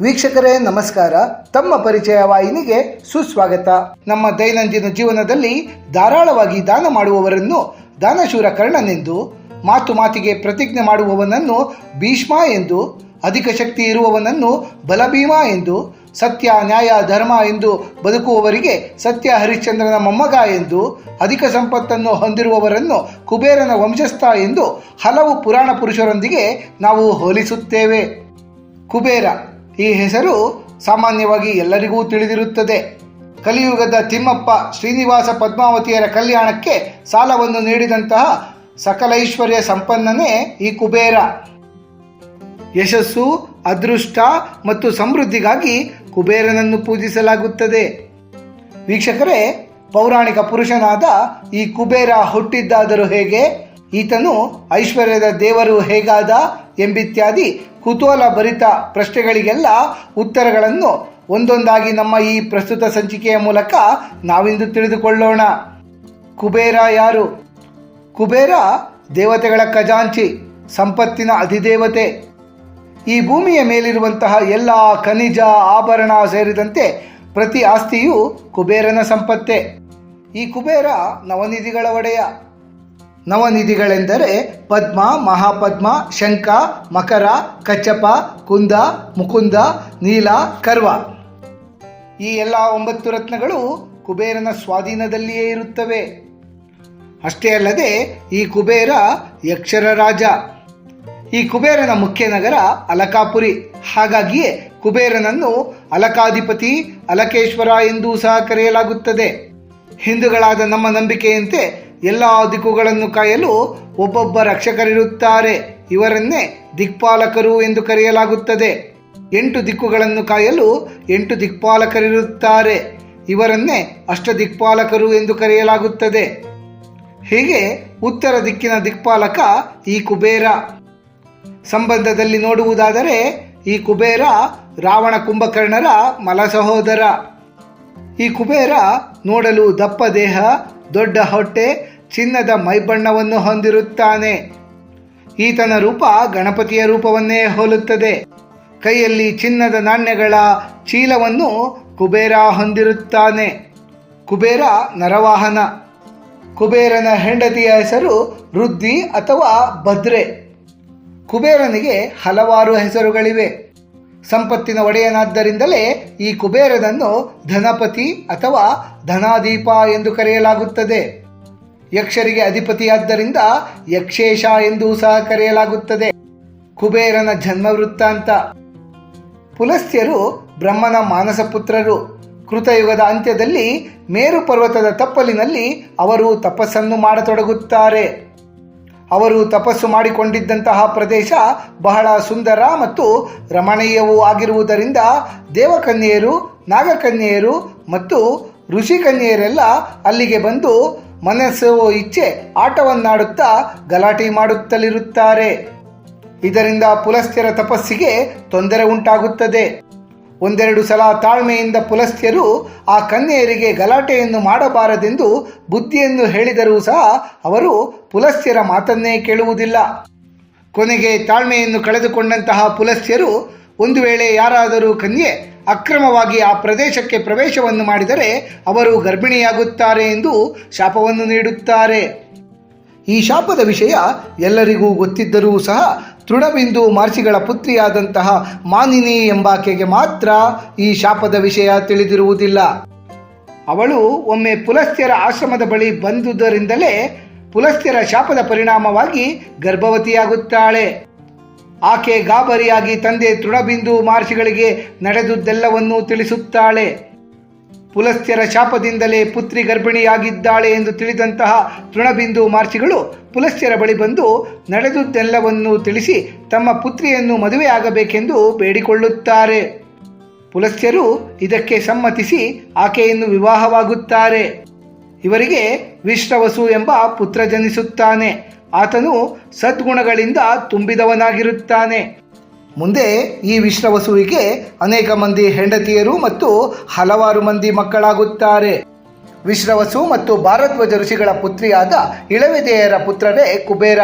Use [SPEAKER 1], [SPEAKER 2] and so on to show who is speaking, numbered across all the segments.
[SPEAKER 1] ವೀಕ್ಷಕರೇ, ನಮಸ್ಕಾರ. ತಮ್ಮ ಪರಿಚಯ ವಾಹಿನಿಗೆ ಸುಸ್ವಾಗತ. ನಮ್ಮ ದೈನಂದಿನ ಜೀವನದಲ್ಲಿ ಧಾರಾಳವಾಗಿ ದಾನ ಮಾಡುವವರನ್ನು ದಾನಶೂರ ಕರ್ಣನೆಂದು ಮಾತು ಮಾತಿಗೆ ಪ್ರತಿಜ್ಞೆ ಮಾಡುವವನನ್ನು ಭೀಷ್ಮ ಎಂದು, ಅಧಿಕ ಶಕ್ತಿ ಇರುವವನನ್ನು ಬಲಭೀಮ ಎಂದು, ಸತ್ಯ, ನ್ಯಾಯ, ಧರ್ಮ ಎಂದು ಬದುಕುವವರಿಗೆ ಸತ್ಯ ಹರಿಶ್ಚಂದ್ರನ ಮೊಮ್ಮಗ ಎಂದು, ಅಧಿಕ ಸಂಪತ್ತನ್ನು ಹೊಂದಿರುವವರನ್ನು ಕುಬೇರನ ವಂಶಸ್ಥ ಎಂದು ಹಲವು ಪುರಾಣ ಪುರುಷರೊಂದಿಗೆ ನಾವು ಹೋಲಿಸುತ್ತೇವೆ. ಕುಬೇರ ಈ ಹೆಸರು ಸಾಮಾನ್ಯವಾಗಿ ಎಲ್ಲರಿಗೂ ತಿಳಿದಿರುತ್ತದೆ. ಕಲಿಯುಗದ ತಿಮ್ಮಪ್ಪ ಶ್ರೀನಿವಾಸ ಪದ್ಮಾವತಿಯರ ಕಲ್ಯಾಣಕ್ಕೆ ಸಾಲವನ್ನು ನೀಡಿದಂತಹ ಸಕಲೈಶ್ವರ್ಯ ಸಂಪನ್ನನೇ ಈ ಕುಬೇರ. ಯಶಸ್ಸು, ಅದೃಷ್ಟ ಮತ್ತು ಸಮೃದ್ಧಿಗಾಗಿ ಕುಬೇರನನ್ನು ಪೂಜಿಸಲಾಗುತ್ತದೆ. ವೀಕ್ಷಕರೇ, ಪೌರಾಣಿಕ ಪುರುಷನಾದ ಈ ಕುಬೇರ ಹುಟ್ಟಿದ್ದಾದರೂ ಹೇಗೆ? ಈತನು ಐಶ್ವರ್ಯದ ದೇವರು ಹೇಗಾದ? ಎಂಬಿತ್ಯಾದಿ ಕುತೂಹಲ ಭರಿತ ಪ್ರಶ್ನೆಗಳಿಗೆಲ್ಲ ಉತ್ತರಗಳನ್ನು ಒಂದೊಂದಾಗಿ ನಮ್ಮ ಈ ಪ್ರಸ್ತುತ ಸಂಚಿಕೆಯ ಮೂಲಕ ನಾವಿಂದು ತಿಳಿದುಕೊಳ್ಳೋಣ. ಕುಬೇರ ಯಾರು? ಕುಬೇರ ದೇವತೆಗಳ ಖಜಾಂಚಿ, ಸಂಪತ್ತಿನ ಅಧಿದೇವತೆ. ಈ ಭೂಮಿಯ ಮೇಲಿರುವಂತಹ ಎಲ್ಲ ಖನಿಜ ಆಭರಣ ಸೇರಿದಂತೆ ಪ್ರತಿ ಆಸ್ತಿಯು ಕುಬೇರನ ಸಂಪತ್ತೆ. ಈ ಕುಬೇರ ನವನಿಧಿಗಳ ಒಡೆಯ. ನವನಿಧಿಗಳೆಂದರೆ ಪದ್ಮ, ಮಹಾಪದ್ಮ, ಶಂಖ, ಮಕರ, ಕಚ್ಚಪ, ಕುಂದ, ಮುಕುಂದ, ನೀಲ, ಕರ್ವ. ಈ ಎಲ್ಲ ಒಂಬತ್ತು ರತ್ನಗಳು ಕುಬೇರನ ಸ್ವಾಧೀನದಲ್ಲಿಯೇ ಇರುತ್ತವೆ. ಅಷ್ಟೇ ಅಲ್ಲದೆ ಈ ಕುಬೇರ ಯಕ್ಷರ ರಾಜ. ಈ ಕುಬೇರನ ಮುಖ್ಯ ನಗರ ಅಲಕಾಪುರಿ. ಹಾಗಾಗಿಯೇ ಕುಬೇರನನ್ನು ಅಲಕಾಧಿಪತಿ ಅಲಕೇಶ್ವರ ಎಂದೂ ಸಹ ಕರೆಯಲಾಗುತ್ತದೆ. ಹಿಂದುಗಳಾದ ನಮ್ಮ ನಂಬಿಕೆಯಂತೆ ಎಲ್ಲ ದಿಕ್ಕುಗಳನ್ನು ಕಾಯಲು ಒಬ್ಬೊಬ್ಬ ರಕ್ಷಕರಿರುತ್ತಾರೆ. ಇವರನ್ನೇ ದಿಕ್ಪಾಲಕರು ಎಂದು ಕರೆಯಲಾಗುತ್ತದೆ. ಎಂಟು ದಿಕ್ಕುಗಳನ್ನು ಕಾಯಲು ಎಂಟು ದಿಕ್ಪಾಲಕರಿರುತ್ತಾರೆ. ಇವರನ್ನೇ ಅಷ್ಟ ದಿಕ್ಪಾಲಕರು ಎಂದು ಕರೆಯಲಾಗುತ್ತದೆ. ಹೀಗೆ ಉತ್ತರ ದಿಕ್ಕಿನ ದಿಕ್ಪಾಲಕ ಈ ಕುಬೇರ. ಸಂಬಂಧದಲ್ಲಿ ನೋಡುವುದಾದರೆ ಈ ಕುಬೇರ ರಾವಣ ಕುಂಭಕರ್ಣರ ಮಲ ಸಹೋದರ ಈ ಕುಬೇರ ನೋಡಲು ದಪ್ಪ ದೇಹ ದೊಡ್ಡ ಹೊಟ್ಟೆ ಚಿನ್ನದ ಮೈಬಣ್ಣವನ್ನು ಹೊಂದಿರುತ್ತಾನೆ. ಈತನ ರೂಪ ಗಣಪತಿಯ ರೂಪವನ್ನೇ ಹೋಲುತ್ತದೆ. ಕೈಯಲ್ಲಿ ಚಿನ್ನದ ನಾಣ್ಯಗಳ ಚೀಲವನ್ನು ಕುಬೇರ ಹೊಂದಿರುತ್ತಾನೆ. ಕುಬೇರ ನರವಾಹನ. ಕುಬೇರನ ಹೆಂಡತಿಯ ಹೆಸರು ವೃದ್ಧಿ ಅಥವಾ ಭದ್ರೆ. ಕುಬೇರನಿಗೆ ಹಲವಾರು ಹೆಸರುಗಳಿವೆ. ಸಂಪತ್ತಿನ ಒಡೆಯನಾದ್ದರಿಂದಲೇ ಈ ಕುಬೇರನನ್ನು ಧನಪತಿ ಅಥವಾ ಧನಾದೀಪ ಎಂದು ಕರೆಯಲಾಗುತ್ತದೆ. ಯಕ್ಷರಿಗೆ ಅಧಿಪತಿಯಾದ್ದರಿಂದ ಯಕ್ಷೇಶ ಎಂದೂ ಸಹ ಕರೆಯಲಾಗುತ್ತದೆ. ಕುಬೇರನ ಜನ್ಮ ವೃತ್ತಾಂತ ಪುಲಸ್ತ್ಯರು ಬ್ರಹ್ಮನ ಮಾನಸ ಪುತ್ರರು. ಕೃತಯುಗದ ಅಂತ್ಯದಲ್ಲಿ ಮೇರು ಪರ್ವತದ ತಪ್ಪಲಿನಲ್ಲಿ ಅವರು ತಪಸ್ಸನ್ನು ಮಾಡತೊಡಗುತ್ತಾರೆ. ಅವರು ತಪಸ್ಸು ಮಾಡಿಕೊಂಡಿದ್ದಂತಹ ಪ್ರದೇಶ ಬಹಳ ಸುಂದರ ಮತ್ತು ರಮಣೀಯವೂ ಆಗಿರುವುದರಿಂದ ದೇವಕನ್ಯೆಯರು, ನಾಗಕನ್ಯೆಯರು ಮತ್ತು ಋಷಿಕನ್ಯೆಯರೆಲ್ಲ ಅಲ್ಲಿಗೆ ಬಂದು ಮನಸ್ಸು ಇಚ್ಛೆ ಆಟವನ್ನಾಡುತ್ತಾ ಗಲಾಟೆ ಮಾಡುತ್ತಲಿರುತ್ತಾರೆ. ಇದರಿಂದ ಪುಲಸ್ತ್ಯರ ತಪಸ್ಸಿಗೆ ತೊಂದರೆ ಉಂಟಾಗುತ್ತದೆ. ಒಂದೆರಡು ಸಲ ತಾಳ್ಮೆಯಿಂದ ಪುಲಸ್ತ್ಯರು ಆ ಕನ್ಯೆಯರಿಗೆ ಗಲಾಟೆಯನ್ನು ಮಾಡಬಾರದೆಂದು ಬುದ್ಧಿಯನ್ನು ಹೇಳಿದರೂ ಸಹ ಅವರು ಪುಲಸ್ತ್ಯರ ಮಾತನ್ನೇ ಕೇಳುವುದಿಲ್ಲ. ಕೊನೆಗೆ ತಾಳ್ಮೆಯನ್ನು ಕಳೆದುಕೊಂಡಂತಹ ಪುಲಸ್ತ್ಯರು ಒಂದು ವೇಳೆ ಯಾರಾದರೂ ಕನ್ಯೆ ಅಕ್ರಮವಾಗಿ ಆ ಪ್ರದೇಶಕ್ಕೆ ಪ್ರವೇಶವನ್ನು ಮಾಡಿದರೆ ಅವರು ಗರ್ಭಿಣಿಯಾಗುತ್ತಾರೆ ಎಂದು ಶಾಪವನ್ನು ನೀಡುತ್ತಾರೆ. ಈ ಶಾಪದ ವಿಷಯ ಎಲ್ಲರಿಗೂ ಗೊತ್ತಿದ್ದರೂ ಸಹ ತೃಣಬಿಂದು ಮಾರ್ಸಿಗಳ ಪುತ್ರಿಯಾದಂತಹ ಮಾನಿನಿ ಎಂಬಾಕೆಗೆ ಮಾತ್ರ ಈ ಶಾಪದ ವಿಷಯ ತಿಳಿದಿರುವುದಿಲ್ಲ. ಅವಳು ಒಮ್ಮೆ ಪುಲಸ್ತ್ಯರ ಆಶ್ರಮದ ಬಳಿ ಬಂದುದರಿಂದಲೇ ಪುಲಸ್ತ್ಯರ ಶಾಪದ ಪರಿಣಾಮವಾಗಿ ಗರ್ಭವತಿಯಾಗುತ್ತಾಳೆ. ಆಕೆ ಗಾಬರಿಯಾಗಿ ತಂದೆ ತೃಣಬಿಂದು ಮಹರ್ಷಿಗಳಿಗೆ ನಡೆದುದೆಲ್ಲವನ್ನೂ ತಿಳಿಸುತ್ತಾಳೆ. ಪುಲಸ್ತ್ಯರ ಶಾಪದಿಂದಲೇ ಪುತ್ರಿ ಗರ್ಭಿಣಿಯಾಗಿದ್ದಾಳೆ ಎಂದು ತಿಳಿದಂತಹ ತೃಣಬಿಂದು ಮಾರ್ಚಿಗಳು ಪುಲಸ್ತ್ಯರ ಬಳಿ ಬಂದು ನಡೆದುದೆಲ್ಲವನ್ನೂ ತಿಳಿಸಿ ತಮ್ಮ ಪುತ್ರಿಯನ್ನು ಮದುವೆಯಾಗಬೇಕೆಂದು ಬೇಡಿಕೊಳ್ಳುತ್ತಾರೆ. ಪುಲಸ್ತ್ಯರು ಇದಕ್ಕೆ ಸಮ್ಮತಿಸಿ ಆಕೆಯನ್ನು ವಿವಾಹವಾಗುತ್ತಾರೆ. ಇವರಿಗೆ ವಿಶ್ರವಸು ಎಂಬ ಪುತ್ರ ಜನಿಸುತ್ತಾನೆ. ಆತನು ಸದ್ಗುಣಗಳಿಂದ ತುಂಬಿದವನಾಗಿರುತ್ತಾನೆ. ಮುಂದೆ ಈ ವಿಶ್ರವಸುವಿಗೆ ಅನೇಕ ಮಂದಿ ಹೆಂಡತಿಯರು ಮತ್ತು ಹಲವಾರು ಮಂದಿ ಮಕ್ಕಳಾಗುತ್ತಾರೆ. ವಿಶ್ರವಸು ಮತ್ತು ಭಾರದ್ವಜ ಋಷಿಗಳ ಪುತ್ರಿಯಾದ ಇಳವೆದೆಯರ ಪುತ್ರರೇ ಕುಬೇರ.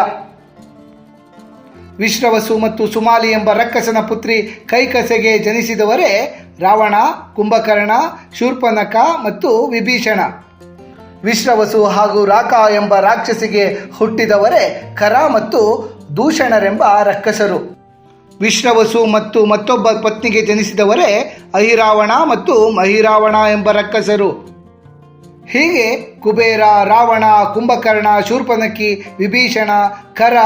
[SPEAKER 1] ವಿಶ್ರವಸು ಮತ್ತು ಸುಮಾಲಿ ಎಂಬ ರಕ್ಕಸನ ಪುತ್ರಿ ಕೈಕಸೆಗೆ ಜನಿಸಿದವರೇ ರಾವಣ, ಕುಂಭಕರ್ಣ, ಶೂರ್ಪನಕ ಮತ್ತು ವಿಭೀಷಣ. ವಿಶ್ರವಸು ಹಾಗೂ ರಾಕ ಎಂಬ ರಾಕ್ಷಸಿಗೆ ಹುಟ್ಟಿದವರೇ ಕರ ಮತ್ತು ದೂಷಣರೆಂಬ ರಕ್ಕಸರು. ವಿಶ್ರವಸು ಮತ್ತು ಮತ್ತೊಬ್ಬ ಪತ್ನಿಗೆ ಜನಿಸಿದವರೇ ಅಹಿರಾವಣ ಮತ್ತು ಮಹಿರಾವಣ ಎಂಬ ರಕ್ಕಸರು. ಹೀಗೆ ಕುಬೇರ, ರಾವಣ, ಕುಂಭಕರ್ಣ ಶೂರ್ಪನಕಿ ವಿಭೀಷಣ, ಕರ,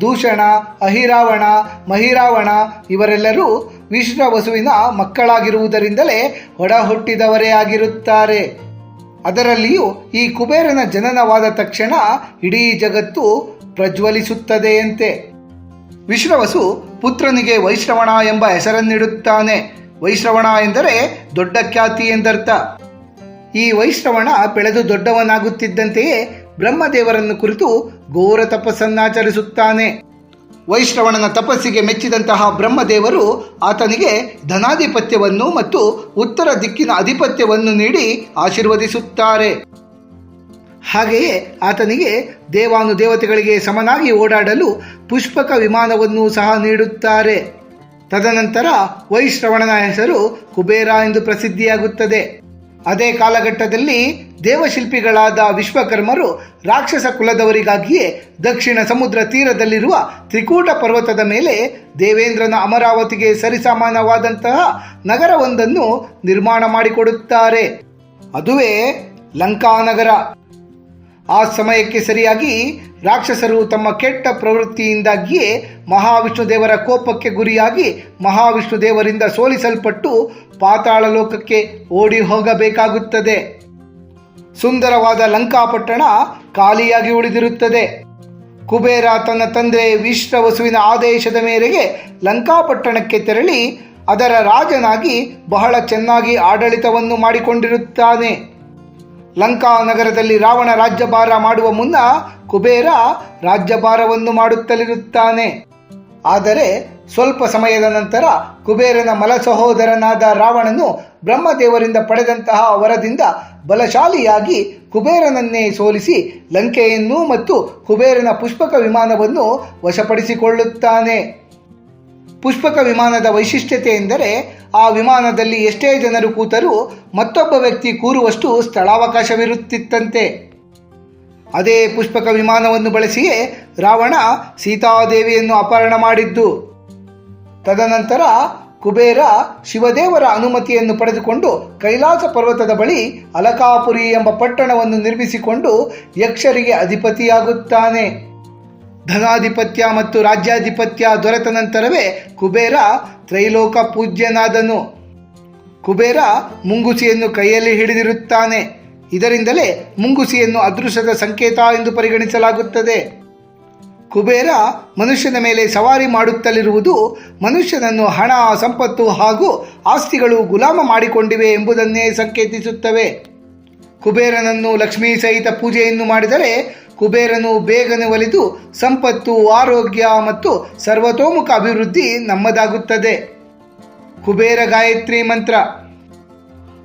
[SPEAKER 1] ದೂಷಣ, ಅಹಿರಾವಣ, ಮಹಿರಾವಣ ಇವರೆಲ್ಲರೂ ವಿಶ್ರವಸುವಿನ ಮಕ್ಕಳಾಗಿರುವುದರಿಂದಲೇ ಒಡಹುಟ್ಟಿದವರೇ ಆಗಿರುತ್ತಾರೆ. ಅದರಲ್ಲಿಯೂ ಈ ಕುಬೇರನ ಜನನವಾದ ತಕ್ಷಣ ಇಡೀ ಜಗತ್ತು ಪ್ರಜ್ವಲಿಸುತ್ತದೆಯಂತೆ. ವಿಶ್ರವಸು ಪುತ್ರನಿಗೆ ವೈಶ್ರವಣ ಎಂಬ ಹೆಸರನ್ನಿಡುತ್ತಾನೆ ವೈಶ್ರವಣ ಎಂದರೆ ದೊಡ್ಡ ಖ್ಯಾತಿ ಎಂದರ್ಥ. ಈ ವೈಶ್ರವಣ ಬೆಳೆದು ದೊಡ್ಡವನಾಗುತ್ತಿದ್ದಂತೆಯೇ ಬ್ರಹ್ಮದೇವರನ್ನು ಕುರಿತು ಘೋರ ತಪಸ್ಸನ್ನಾಚರಿಸುತ್ತಾನೆ ವೈಶ್ರವಣನ ತಪಸ್ಸಿಗೆ ಮೆಚ್ಚಿದಂತಹ ಬ್ರಹ್ಮದೇವರು ಆತನಿಗೆ ಧನಾಧಿಪತ್ಯವನ್ನು ಮತ್ತು ಉತ್ತರ ದಿಕ್ಕಿನ ಅಧಿಪತ್ಯವನ್ನು ನೀಡಿ ಆಶೀರ್ವದಿಸುತ್ತಾರೆ. ಹಾಗೆಯೇ ಆತನಿಗೆ ದೇವಾನು ದೇವತೆಗಳಿಗೆ ಸಮನಾಗಿ ಓಡಾಡಲು ಪುಷ್ಪಕ ವಿಮಾನವನ್ನು ಸಹ ನೀಡುತ್ತಾರೆ. ತದನಂತರ ವೈಶ್ರವಣನ ಹೆಸರು ಕುಬೇರ ಎಂದು ಪ್ರಸಿದ್ಧಿಯಾಗುತ್ತದೆ. ಅದೇ ಕಾಲಘಟ್ಟದಲ್ಲಿ ದೇವಶಿಲ್ಪಿಗಳಾದ ವಿಶ್ವಕರ್ಮರು ರಾಕ್ಷಸ ಕುಲದವರಿಗಾಗಿಯೇ ದಕ್ಷಿಣ ಸಮುದ್ರ ತೀರದಲ್ಲಿರುವ ತ್ರಿಕೂಟ ಪರ್ವತದ ಮೇಲೆ ದೇವೇಂದ್ರನ ಅಮರಾವತಿಗೆ ಸರಿಸಮಾನವಾದಂತಹ ನಗರವೊಂದನ್ನು ನಿರ್ಮಾಣ ಮಾಡಿಕೊಡುತ್ತಾರೆ. ಅದುವೇ ಲಂಕಾನಗರ. ಆ ಸಮಯಕ್ಕೆ ಸರಿಯಾಗಿ ರಾಕ್ಷಸರು ತಮ್ಮ ಕೆಟ್ಟ ಪ್ರವೃತ್ತಿಯಿಂದಾಗಿಯೇ ಮಹಾವಿಷ್ಣು ದೇವರ ಕೋಪಕ್ಕೆ ಗುರಿಯಾಗಿ ಮಹಾವಿಷ್ಣು ದೇವರಿಂದ ಸೋಲಿಸಲ್ಪಟ್ಟು ಪಾತಾಳ ಲೋಕಕ್ಕೆ ಓಡಿ ಹೋಗಬೇಕಾಗುತ್ತದೆ. ಸುಂದರವಾದ ಲಂಕಾಪಟ್ಟಣ ಖಾಲಿಯಾಗಿ ಉಳಿದಿರುತ್ತದೆ. ಕುಬೇರ ತನ್ನ ತಂದೆ ವಿಶ್ರವಸುವಿನ ಆದೇಶದ ಮೇರೆಗೆ ಲಂಕಾಪಟ್ಟಣಕ್ಕೆ ತೆರಳಿ ಅದರ ರಾಜನಾಗಿ ಬಹಳ ಚೆನ್ನಾಗಿ ಆಡಳಿತವನ್ನು ಮಾಡಿಕೊಂಡಿರುತ್ತಾನೆ. ಲಂಕಾ ನಗರದಲ್ಲಿ ರಾವಣ ರಾಜ್ಯಭಾರ ಮಾಡುವ ಮುನ್ನ ಕುಬೇರ ರಾಜ್ಯಭಾರವನ್ನು ಮಾಡುತ್ತಲಿರುತ್ತಾನೆ. ಆದರೆ ಸ್ವಲ್ಪ ಸಮಯದ ನಂತರ ಕುಬೇರನ ಮಲ ಸಹೋದರನಾದ ರಾವಣನು ಬ್ರಹ್ಮದೇವರಿಂದ ಪಡೆದಂತಹ ವರದಿಂದ ಬಲಶಾಲಿಯಾಗಿ ಕುಬೇರನನ್ನೇ ಸೋಲಿಸಿ ಲಂಕೆಯನ್ನು ಮತ್ತು ಕುಬೇರನ ಪುಷ್ಪಕ ವಿಮಾನವನ್ನು ವಶಪಡಿಸಿಕೊಳ್ಳುತ್ತಾನೆ. ಪುಷ್ಪಕ ವಿಮಾನದ ವೈಶಿಷ್ಟ್ಯತೆ ಎಂದರೆ ಆ ವಿಮಾನದಲ್ಲಿ ಎಷ್ಟೇ ಜನರು ಕೂತರೂ ಮತ್ತೊಬ್ಬ ವ್ಯಕ್ತಿ ಕೂರುವಷ್ಟು ಸ್ಥಳಾವಕಾಶವಿರುತ್ತಿತ್ತಂತೆ. ಅದೇ ಪುಷ್ಪಕ ವಿಮಾನವನ್ನು ಬಳಸಿಯೇ ರಾವಣ ಸೀತಾದೇವಿಯನ್ನು ಅಪಹರಣ ಮಾಡಿದ್ದು. ತದನಂತರ ಕುಬೇರ ಶಿವದೇವರ ಅನುಮತಿಯನ್ನು ಪಡೆದುಕೊಂಡು ಕೈಲಾಸ ಪರ್ವತದ ಬಳಿ ಅಲಕಾಪುರಿ ಎಂಬ ಪಟ್ಟಣವನ್ನು ನಿರ್ಮಿಸಿಕೊಂಡು ಯಕ್ಷರಿಗೆ ಅಧಿಪತಿಯಾಗುತ್ತಾನೆ. ಧನಾಧಿಪತ್ಯ ಮತ್ತು ರಾಜ್ಯಾಧಿಪತ್ಯ ದೊರೆತ ನಂತರವೇ ಕುಬೇರ ತ್ರೈಲೋಕ ಪೂಜ್ಯನಾದನು. ಕುಬೇರ ಮುಂಗುಸಿಯನ್ನು ಕೈಯಲ್ಲಿ ಹಿಡಿದಿರುತ್ತಾನೆ. ಇದರಿಂದಲೇ ಮುಂಗುಸಿಯನ್ನು ಅದೃಶ್ಯದ ಸಂಕೇತ ಎಂದು ಪರಿಗಣಿಸಲಾಗುತ್ತದೆ. ಕುಬೇರ ಮನುಷ್ಯನ ಮೇಲೆ ಸವಾರಿ ಮಾಡುತ್ತಲಿರುವುದು ಮನುಷ್ಯನನ್ನು ಹಣ, ಸಂಪತ್ತು ಹಾಗೂ ಆಸ್ತಿಗಳು ಗುಲಾಮ ಮಾಡಿಕೊಂಡಿವೆ ಎಂಬುದನ್ನೇ ಸಂಕೇತಿಸುತ್ತವೆ. ಕುಬೇರನನ್ನು ಲಕ್ಷ್ಮೀ ಸಹಿತ ಪೂಜೆಯನ್ನು ಮಾಡಿದರೆ ಕುಬೇರನು ಬೇಗನೆ ಒಲಿದು ಸಂಪತ್ತು, ಆರೋಗ್ಯ ಮತ್ತು ಸರ್ವತೋಮುಖ ಅಭಿವೃದ್ಧಿ ನಮ್ಮದಾಗುತ್ತದೆ. ಕುಬೇರ ಗಾಯತ್ರಿ ಮಂತ್ರ.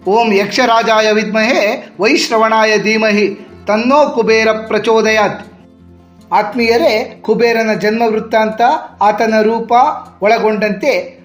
[SPEAKER 1] ಓಂ ಯಕ್ಷರಾಜಾಯ ವಿದ್ಮಹೆ ವೈಶ್ರವಣಾಯ ಧೀಮಹಿ ತನ್ನೋ ಕುಬೇರ ಪ್ರಚೋದಯಾತ್. ಆತ್ಮೀಯರೇ, ಕುಬೇರನ ಜನ್ಮ ವೃತ್ತಾಂತ ಆತನ ರೂಪ ಒಳಗೊಂಡಂತೆ